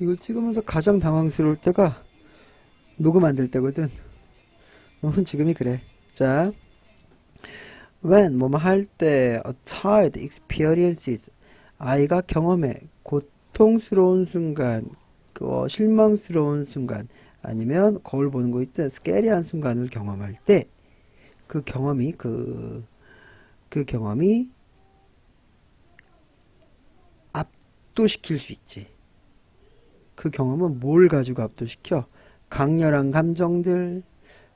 이걸 찍으면서 가장 당황스러울 때가 녹음 안 될 때거든. 어, 지금이 그래. 자, when 뭐뭐 할 때 a child experiences 아이가 경험해 고통스러운 순간, 그 어, 실망스러운 순간, 아니면 거울 보는 거 있든 스케리한 순간을 경험할 때 그 경험이 그, 그 경험이 압도시킬 수 있지. 그 경험은 뭘 가지고 압도시켜? 강렬한 감정들,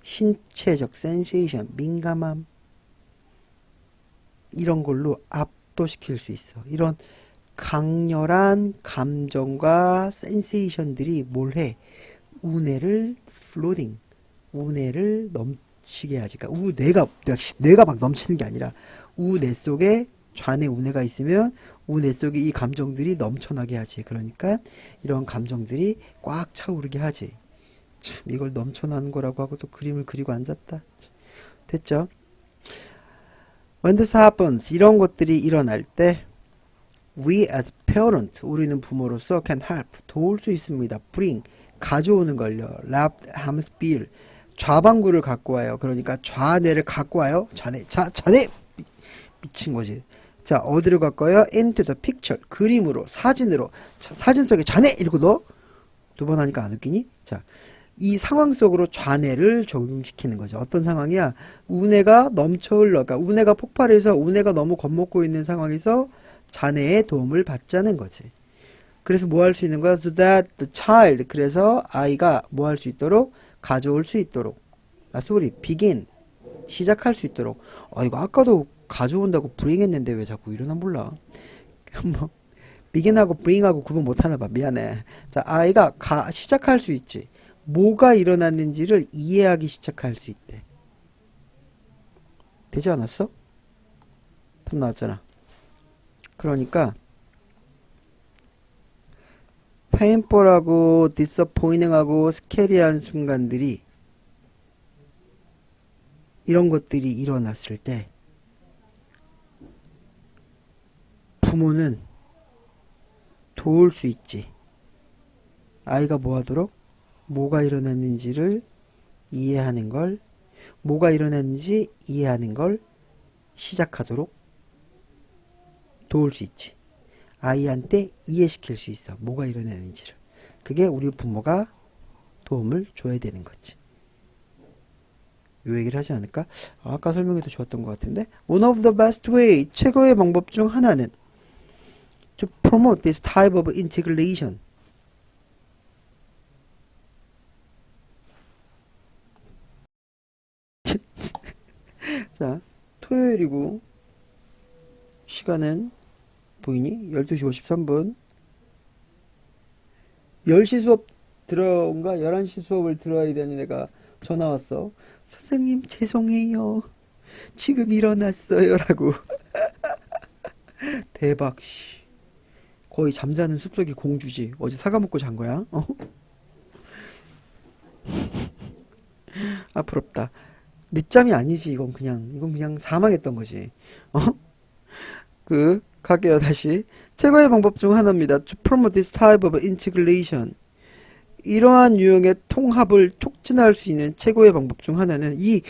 신체적 센세이션, 민감함, 이런 걸로 압도시킬 수 있어. 이런 강렬한 감정과 센세이션들이 뭘 해? 우뇌를 플로딩, 우뇌를 넘치게 하지. 그러니까 우뇌가, 뇌가 막 넘치는 게 아니라 우뇌 속에 좌뇌 우뇌가 있으면 우뇌 속에 이 감정들이 넘쳐나게 하지. 그러니까 이런 감정들이 꽉 차오르게 하지. 참 이걸 넘쳐나는 거라고 하고 또 그림을 그리고 앉았다. 참, 됐죠? When this happens, 이런 것들이 일어날 때 we as parents, 우리는 부모로서 can help, 도울 수 있습니다. bring, 가져오는 걸요. left hemisphere, 좌방구를 갖고 와요. 그러니까 좌뇌를 갖고 와요. 좌뇌, 자, 좌뇌! 미- 미친 거지. 자, 어디로 갈까요? into the picture, 그림으로, 사진으로. 자, 사진 속에 좌뇌! 이러고 넣어. 두번 하니까 안 웃기니? 자, 이 상황 속으로 좌뇌를 적용시키는 거죠. 어떤 상황이야? 우뇌가 넘쳐 흘러, 그러니까 우뇌가 폭발해서 우뇌가 너무 겁먹고 있는 상황에서 자뇌의 도움을 받자는 거지. 그래서 뭐 할 수 있는 거야? So that the child, 그래서 아이가 뭐 할 수 있도록 가져올 수 있도록. 아, sorry, begin. 시작할 수 있도록. 아, 이거 아까도 가져온다고 bring 했는데 왜 자꾸 이러나 몰라. 뭐, begin하고 bring하고 구분 못 하나 봐. 미안해. 자, 아이가 가, 시작할 수 있지. 뭐가 일어났는지를 이해하기 시작할 수 있대. 되지 않았어? 답 나왔잖아. 그러니까 페인볼하고 디서포이닝하고 스케리한 순간들이 이런 것들이 일어났을 때 부모는 도울 수 있지. 아이가 뭐 하도록? 뭐가 일어났는지를 이해하는 걸, 뭐가 일어났는지 이해하는 걸 시작하도록 도울 수 있지. 아이한테 이해시킬 수 있어. 뭐가 일어나는지를. 그게 우리 부모가 도움을 줘야 되는 거지. 요 얘기를 하지 않을까? 아, 아까 설명해도 좋았던 것 같은데. One of the best way. 최고의 방법 중 하나는 to promote this type of integration. 자, 토요일이고 시간은 보이니? 12시 53분 10시 수업 들어온가? 11시 수업을 들어야 되는 애가 전화 왔어 선생님 죄송해요 지금 일어났어요 라고 대박 씨. 거의 잠자는 숲속의 공주지. 어제 사과 먹고 잔 거야? 어? 아 부럽다. 늦잠이 아니지 이건 그냥. 이건 그냥 사망했던 거지. 어? 그 갈게요 다시. 최고의 방법 중 하나입니다. To promote this type of integration. 이러한 유형의 통합을 촉진할 수 있는 최고의 방법 중 하나는 이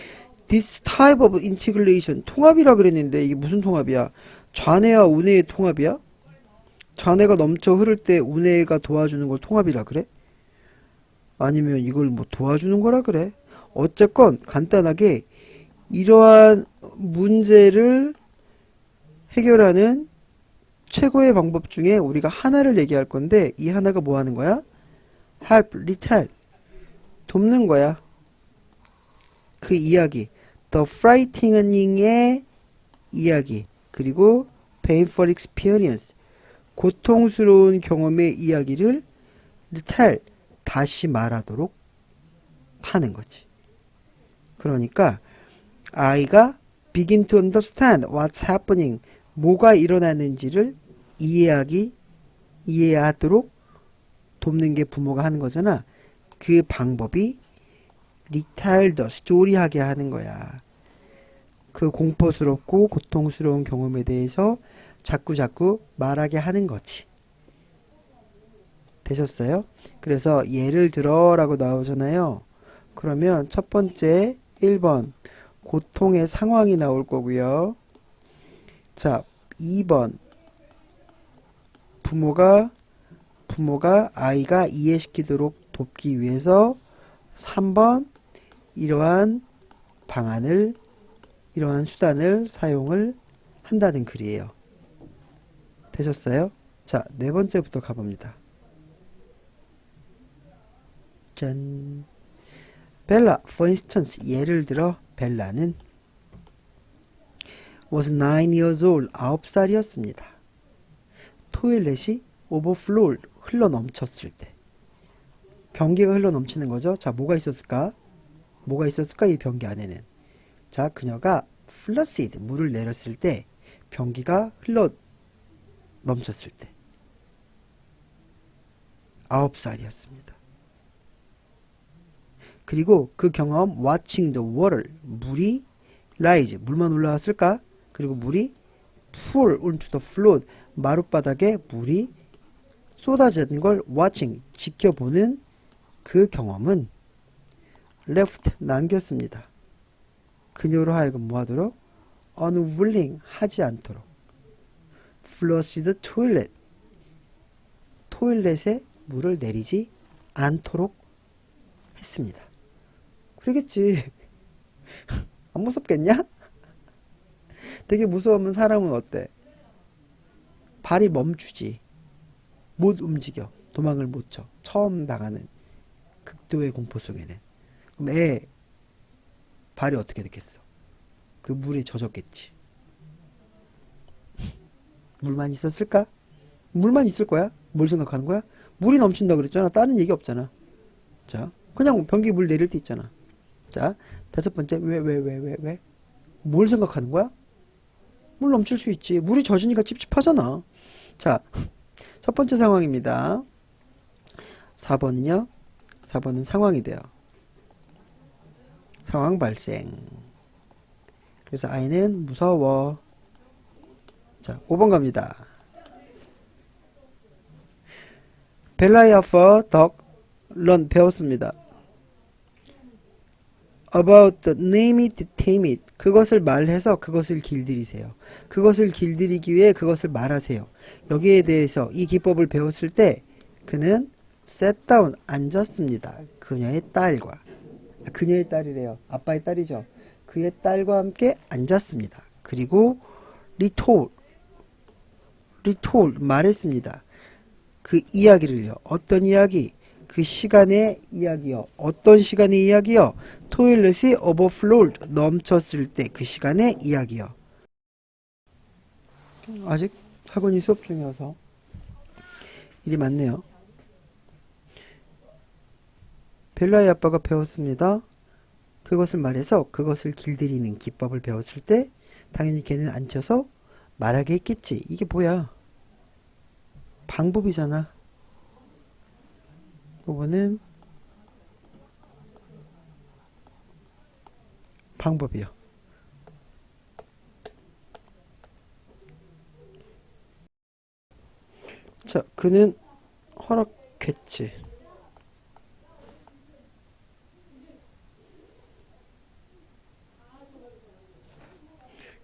this type of integration 통합이라 그랬는데 이게 무슨 통합이야? 좌뇌와 우뇌의 통합이야 좌뇌가 넘쳐 흐를 때 우뇌가 도와주는 걸 통합이라 그래? 아니면 이걸 뭐 도와주는 거라 그래? 어쨌건 간단하게 이러한 문제를 해결하는 최고의 방법 중에 우리가 하나를 얘기할 건데 이 하나가 뭐 하는 거야? help, retell. 돕는 거야. 그 이야기. The frightening,의 이야기. 그리고 painful experience 고통스러운 경험의 이야기를 retell 다시 말하도록 하는 거지. 그러니까 아이가 begin to understand what's happening 뭐가 일어나는지를 이해하기 이해하도록 돕는 게 부모가 하는 거잖아. 그 방법이 the story하게 하는 거야. 그 공포스럽고 고통스러운 경험에 대해서 자꾸 자꾸 말하게 하는 거지. 되셨어요? 그래서 예를 들어라고 나오잖아요. 그러면 첫 번째 1번 고통의 상황이 나올 거고요. 자, 2번 부모가 부모가 아이가 이해시키도록 돕기 위해서 3번 이러한 방안을 이러한 수단을 사용을 한다는 글이에요. 되셨어요? 자, 네 번째부터 가봅니다. 짠. 벨라, for instance, 예를 들어 벨라는 was 9 years old, 9살이었습니다. 토일렛이 overflowed, 흘러 넘쳤을 때. 변기가 흘러 넘치는 거죠. 자, 뭐가 있었을까? 뭐가 있었을까? 이 변기 안에는. 자, 그녀가 플러시드, 물을 내렸을 때, 변기가 흘러 넘쳤을 때. 9살이었습니다. 그리고 그 경험 watching the water 물이 rise 물만 올라왔을까? 그리고 물이 fall onto the flood 마룻바닥에 물이 쏟아지는 걸 watching 지켜보는 그 경험은 left 남겼습니다. 그녀로 하여금 뭐하도록 unwilling 하지 않도록 flush the toilet 토일렛에 물을 내리지 않도록 했습니다. 그러겠지. 안 무섭겠냐? 되게 무서우면 사람은 어때? 발이 멈추지. 못 움직여. 도망을 못 쳐. 처음 당하는 극도의 공포 속에는. 그럼 애 발이 어떻게 됐겠어? 그 물에 젖었겠지. 물만 있었을까? 물만 있을 거야? 뭘 생각하는 거야? 물이 넘친다 그랬잖아. 다른 얘기 없잖아. 자, 그냥 변기 물 내릴 때 있잖아. 자, 다섯 번째, 왜, 왜, 왜, 왜, 왜? 뭘 생각하는 거야? 물 넘칠 수 있지. 물이 젖으니까 찝찝하잖아. 자, 첫 번째 상황입니다. 4번은요? 4번은 상황이 돼요. 상황 발생. 그래서 아이는 무서워. 자, 5번 갑니다. 벨라이 아퍼 덕런 배웠습니다. about the name it, tame it. 그것을 말해서 그것을 길들이세요. 그것을 길들이기 위해 그것을 말하세요. 여기에 대해서 이 기법을 배웠을 때 그는 sat down 앉았습니다. 그녀의 딸과 아, 그녀의 딸이래요. 아빠의 딸이죠. 그의 딸과 함께 앉았습니다. 그리고 retold 말했습니다. 그 이야기를요. 어떤 이야기? 그 시간의 이야기요. 어떤 시간의 이야기요? 토일렛이 overflowed 넘쳤을 때 그 시간의 이야기요. 아직 학원이 수업 중이어서 일이 많네요. 벨라의 아빠가 배웠습니다. 그것을 말해서 그것을 길들이는 기법을 배웠을 때 당연히 걔는 앉혀서 말하게 했겠지. 이게 뭐야? 방법이잖아. 부분은 방법이요. 자, 그는 허락했지.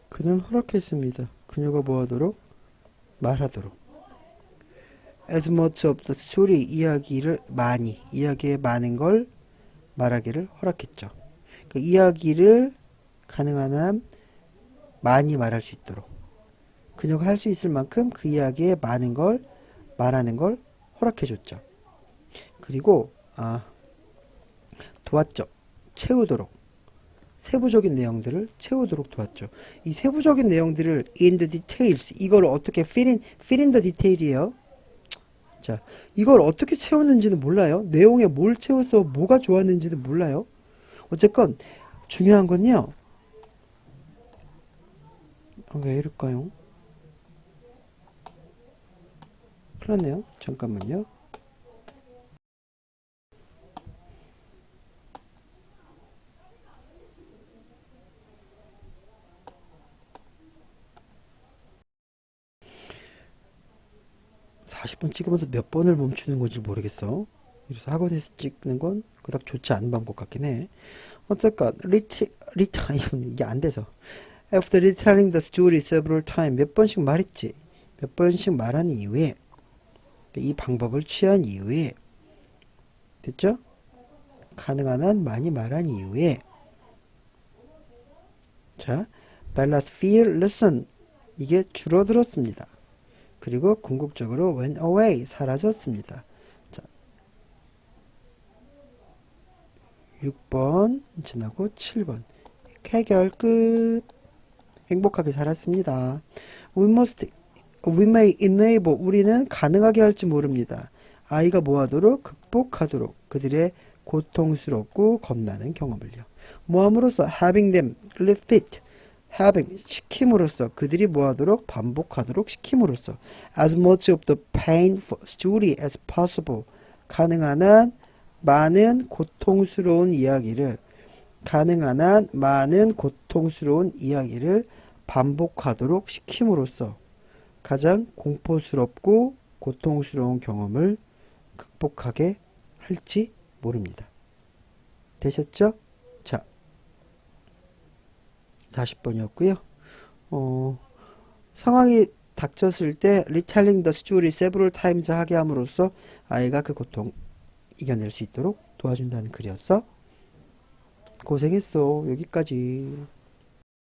그는 허락했습니다. 그녀가 뭐하도록? 말하도록. as much of the story 이야기를 많이 이야기의 많은 걸 말하기를 허락했죠. 그 이야기를 가능한 한 많이 말할 수 있도록 그녀가 할 수 있을 만큼 그 이야기의 많은 걸 말하는 걸 허락해 줬죠. 그리고 아 도왔죠. 채우도록 세부적인 내용들을 채우도록 도왔죠. 이 세부적인 내용들을 in the details 이걸 어떻게 fit in fit in the detail이에요. 자, 이걸 어떻게 채웠는지는 몰라요. 내용에 뭘 채워서 뭐가 좋았는지는 몰라요. 어쨌건 중요한 건요. 아, 왜 이럴까요? 큰일 났네요. 잠깐만요. (40분) 찍으면서 몇 번을 멈추는 건지 모르겠어. 그래서 학원에서 찍는 건 그닥 좋지 않은 방법 같긴 해. 어쨌건 리티 리타 이게 안 돼서 after retelling the story several times 몇 번씩 말했지. 몇 번씩 말한 이후에 이 방법을 취한 이후에 됐죠? 가능한 한 많이 말한 이후에 자, 벨라스 fear lessen 이게 줄어들었습니다. 그리고 궁극적으로 went away 사라졌습니다. 자, 6번 지나고 7번 해결 끝. 행복하게 살았습니다. We must, we may enable 우리는 가능하게 할지 모릅니다. 아이가 뭐하도록 극복하도록 그들의 고통스럽고 겁나는 경험을요. 뭐함으로써 having them repeat 시킴으로써 그들이 뭐하도록 반복하도록 시킴으로써 as much of the painful story as possible 가능한 한 많은 고통스러운 이야기를 가능한 한 많은 고통스러운 이야기를 반복하도록 시킴으로써 가장 공포스럽고 고통스러운 경험을 극복하게 할지 모릅니다. 되셨죠? 자, 40번이었고요. 어, 상황이 닥쳤을 때 retelling the story several times 하게 함으로써 아이가 그 고통 이겨낼 수 있도록 도와준다는 글이었어. 고생했어. 여기까지.